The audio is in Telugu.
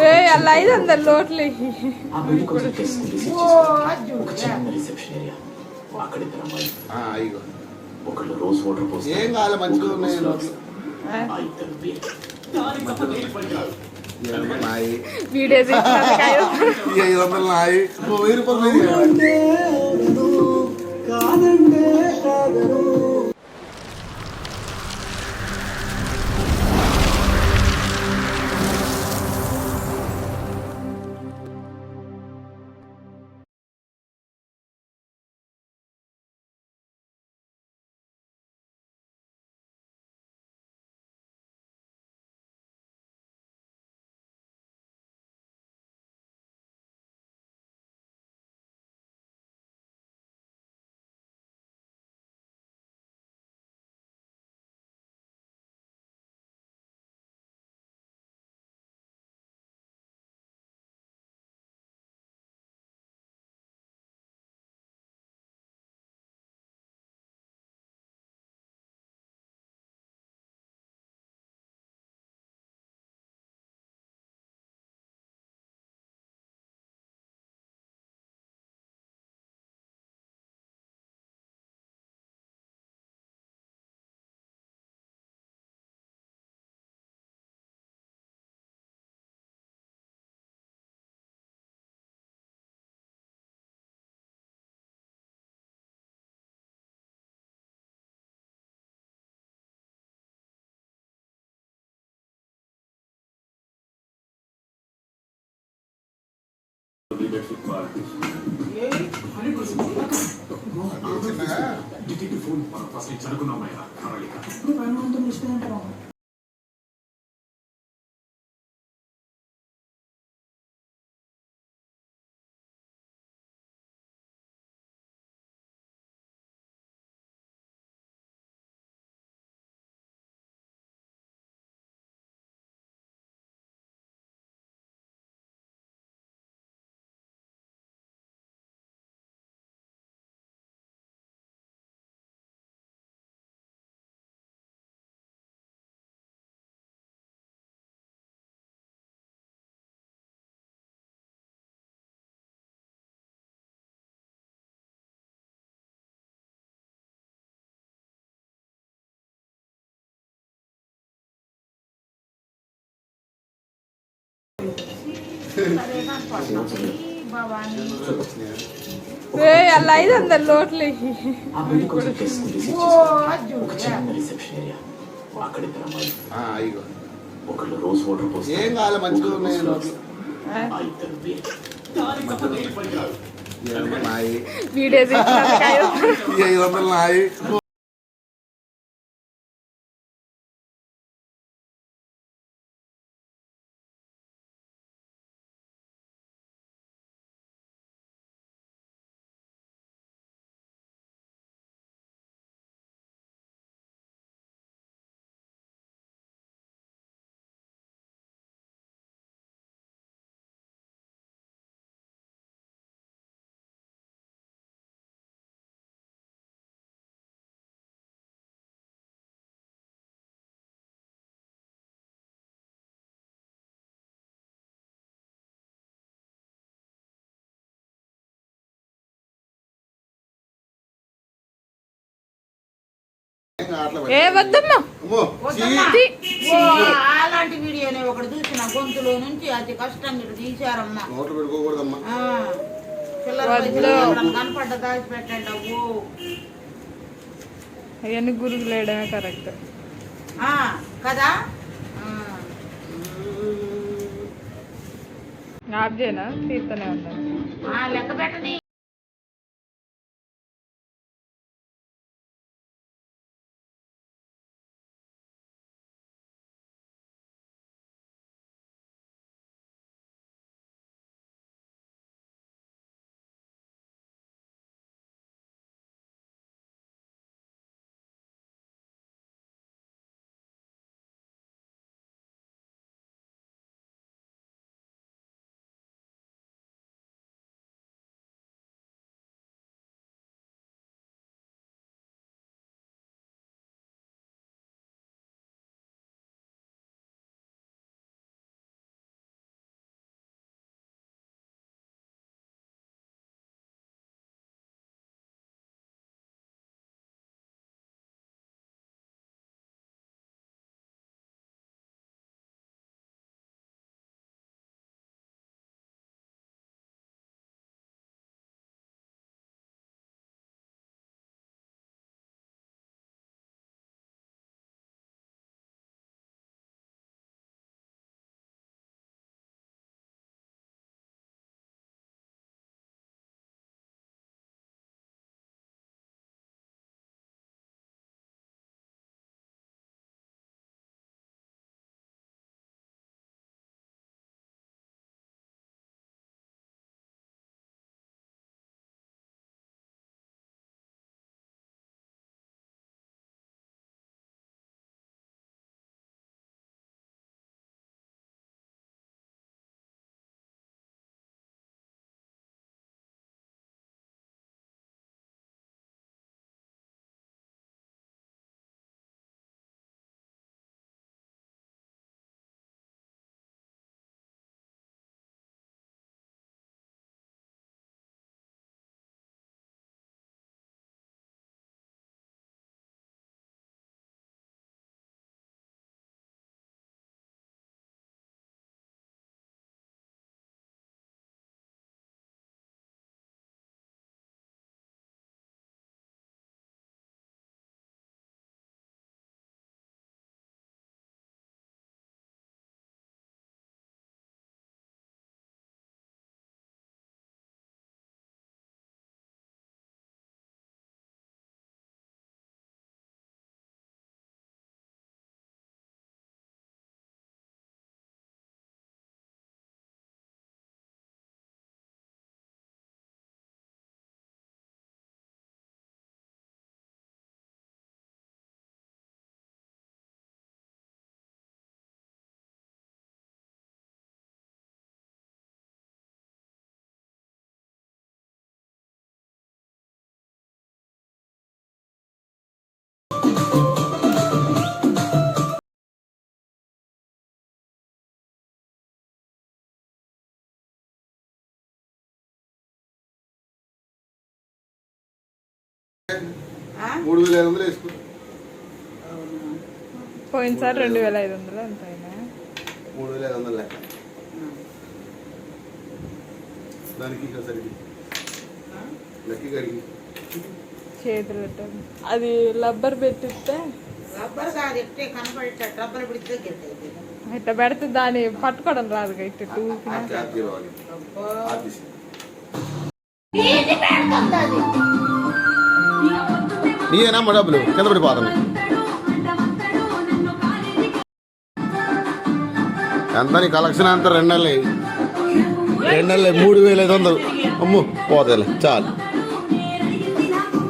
ఏ అలా ఐదు వందల లోట్లు. ఆ పెళ్ళి కోసం డ్రెస్ తీసి ఒక చిన్న రిసెప్షన్ ఏరియా అక్కడ ఇద్దరు అమ్మాయిలు ఆ, ఇగో ఒకళ్ళు రోజ్ వాటర్ పోస్తారు ఏం కావాలి మంచిగా ఉన్నాయి వీడియో ఐదు వందలు. నాయి. వెయ్యి రూపాయలు వెయ్యి. చిన్నగా డిటెక్టివ్ ఫోన్ అనుకున్నామయ్యా కదలిక ఏ అలా ఐదు వందల అమ్మాయిలు ఆ, ఇగో ఒకళ్ళు రోజ్ వాటర్ పోస్తారు ఏం కావాలి మంచిగా ఒకళ్ళు ఉన్నాయి flowers. ఆ. ఆ ఇద్దరు వేరు ఇవన్నీ నాయి వీడియో తీసినందుకు ఐదు వందలు. ఈ ఐదు వందలు నాయి ఏం వద్దమ్మా. అలాంటి వీడియోనే ఒకటి చూసిన గొంతులో నుంచి అతి కష్టంగా ఇటు తీశారమ్మా. కనపడ్డ దాచి పెట్టండి అవ్వు. అవన్నీ గురుగు లేయడమే కరెక్ట్. ఆ, కదా? ఆ. ఆఫ్ చేయనా? తీస్తూనే ఉంటాను ఆ, లెక్క పెట్టని. మూడు వేల ఐదు వందలు వేసుకో? పోయినసారి రెండు వేల ఐదు వందలు ఎంత అయినా మూడు వేల ఐదు వందలు లెక్క దానికి ఇంకా సరిగి? లెక్క కడిగి చేతులు అది లబ్బర్ పెట్టిస్తే రబ్బర్ కాదు ఎట్టే కనపడేటట్టు రబ్బర్ పిడితే ఇట్లా పెడితే దాన్ని పట్టుకోవడం రాదు ఇట్లా టూ నీయేనా మా డబ్బులు కింద పడిపోతాను ఎంత నీ కలెక్షన్ అంతా రెండు నెలలు రెండు నెలలు మూడు వేల ఐదు వందలు. అమ్ము పోతాయి చాలు.